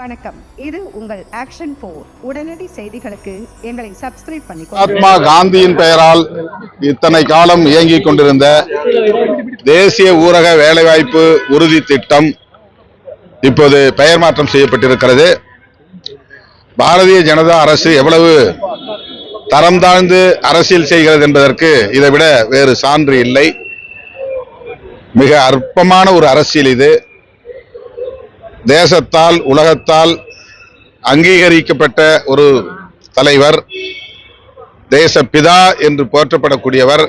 வணக்கம். இது உங்கள் ஆக்ஷன் போர் உடனடி செய்திகளுக்கு எங்களை சப்ஸ்கிரைப் பண்ணி மகாத்மா காந்தியின் பெயரால் இத்தனை காலம் இயங்கிக் கொண்டிருந்த தேசிய ஊரக வேலைவாய்ப்பு உறுதி திட்டம் இப்போது பெயர் மாற்றம் செய்யப்பட்டிருக்கிறது. பாரதிய ஜனதா அரசு எவ்வளவு தரம் தாழ்ந்து அரசியல் செய்கிறது என்பதற்கு இதைவிட வேறு சான்று இல்லை. மிக அற்பமான ஒரு அரசியல் இது. தேசத்தால் உலகத்தால் அங்கீகரிக்கப்பட்ட ஒரு தலைவர் தேசப்பிதா என்று போற்றப்படக்கூடியவர்.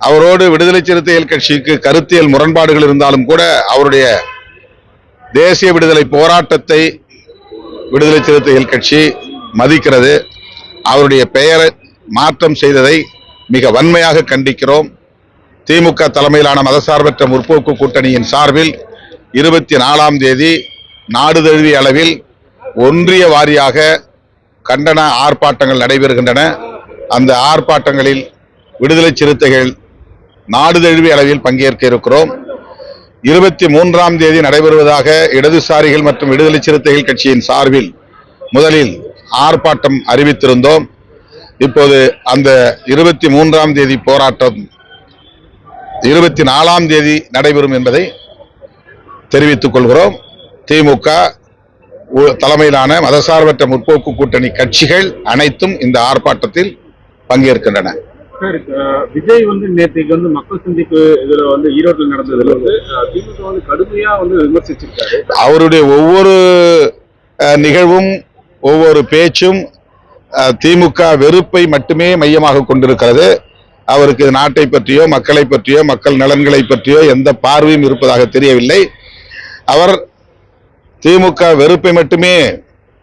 அவரோடு விடுதலை சிறுத்தைகள் கட்சிக்கு கருத்தியல் முரண்பாடுகள் இருந்தாலும் கூட அவருடைய தேசிய விடுதலை போராட்டத்தை விடுதலை சிறுத்தைகள் கட்சி மதிக்கிறது. அவருடைய பெயரை மாற்றம் செய்ததை மிக வன்மையாக கண்டிக்கிறோம். திமுக தலைமையிலான மதசார்பற்ற முற்போக்கு கூட்டணியின் சார்பில் இருபத்தி நாலாம் தேதி நாடு தழுவிய அளவில் ஒன்றிய வாரியாக கண்டன ஆர்ப்பாட்டங்கள் நடைபெறுகின்றன. அந்த ஆர்ப்பாட்டங்களில் விடுதலை சிறுத்தைகள் நாடு தழுவிய அளவில் பங்கேற்க இருக்கிறோம். இருபத்தி மூன்றாம் தேதி நடைபெறுவதாக இடதுசாரிகள் மற்றும் விடுதலை சிறுத்தைகள் கட்சியின் சார்பில் முதலில் ஆர்ப்பாட்டம் அறிவித்திருந்தோம். இப்போது அந்த இருபத்தி மூன்றாம் தேதி போராட்டம் இருபத்தி நாலாம் தேதி நடைபெறும் என்பதை தெரிவித்துக் கொள்கிறோம். திமுக தலைமையிலான மதசார்பற்ற முற்போக்கு கூட்டணி கட்சிகள் அனைத்தும் இந்த ஆர்ப்பாட்டத்தில் பங்கேற்கின்றன. விஜய் வந்து நேற்றுக்கு வந்து மக்கள் சந்திப்பு இதுல வந்து ஈரோட்டில் நடந்ததுல வந்து திமுக வந்து கடுமையா வந்து விமர்சிச்சிருக்காரு. அவருடைய ஒவ்வொரு நிகழ்வும் ஒவ்வொரு பேச்சும் திமுக வெறுப்பை மட்டுமே மையமாக கொண்டிருக்கிறது. அவருக்கு நாட்டை பற்றியோ மக்களை பற்றியோ மக்கள் நலன்களை பற்றியோ எந்த பார்வையும் இருப்பதாக தெரியவில்லை. அவர் திமுக வெறுப்பை மட்டுமே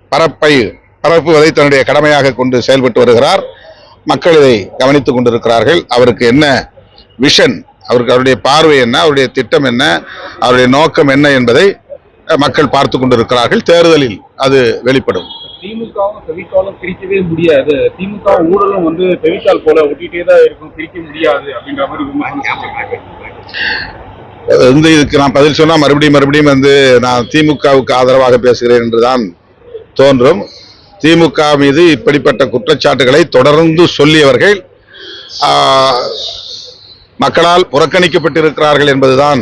பரப்பை பரப்புவதை தன்னுடைய கடமையாக கொண்டு செயல்பட்டு வருகிறார். மக்கள் இதை கவனித்துக் கொண்டிருக்கிறார்கள். அவருக்கு என்ன விஷன் அவருக்கு அவருடைய பார்வை என்ன? அவருடைய திட்டம் என்ன? அவருடைய நோக்கம் என்ன என்பதை மக்கள் பார்த்து கொண்டிருக்கிறார்கள். தேர்தலில் அது வெளிப்படும். திமுகவும் பெவிக்காலும் பிரிக்கவே முடியாது. திமுக ஊழலும் வந்து பெவிக்கால் போல ஒட்டிட்டே தான் இருக்கும். பிரிக்க முடியாது அப்படின்ற மாதிரி வந்து இதுக்கு நான் பதில் சொன்னால் மறுபடியும் மறுபடியும் வந்து நான் திமுகவுக்கு ஆதரவாக பேசுகிறேன் என்றுதான் தோன்றும். திமுக மீது இப்படிப்பட்ட குற்றச்சாட்டுகளை தொடர்ந்து சொல்லியவர்கள் மக்களால் புறக்கணிக்கப்பட்டிருக்கிறார்கள் என்பதுதான்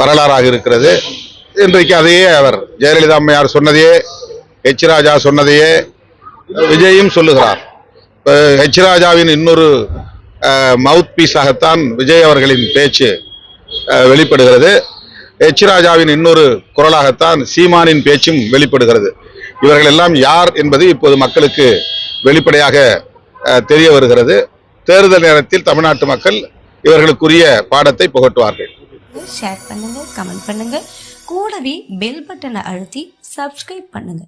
வரலாறாக இருக்கிறது. இன்றைக்கு அதையே அவர் ஜெயலலிதா அம்மையார் சொன்னதையே ஹெச் ராஜா சொன்னதையே விஜயும் சொல்லுகிறார். இப்போ எச் ராஜாவின் இன்னொரு மவுத் பீஸாகத்தான் விஜய் அவர்களின் பேச்சு வெளிப்படுகிறது. எச் ராஜாவின் இன்னொரு குரலாகத்தான் சீமானின் பேச்சும் வெளிப்படுகிறது. இவர்கள் எல்லாம் யார் என்பது இப்போது மக்களுக்கு வெளிப்படையாக தெரிய வருகிறது. தேர்தல் நேரத்தில் தமிழ்நாட்டு மக்கள் இவர்களுக்குரிய பாடத்தை புகட்டுவார்கள். ஷேர் பண்ணுங்க கமெண்ட் பண்ணுங்க. கூடவே பெல் பட்டனை அழுத்தி சப்ஸ்கிரைப் பண்ணுங்க.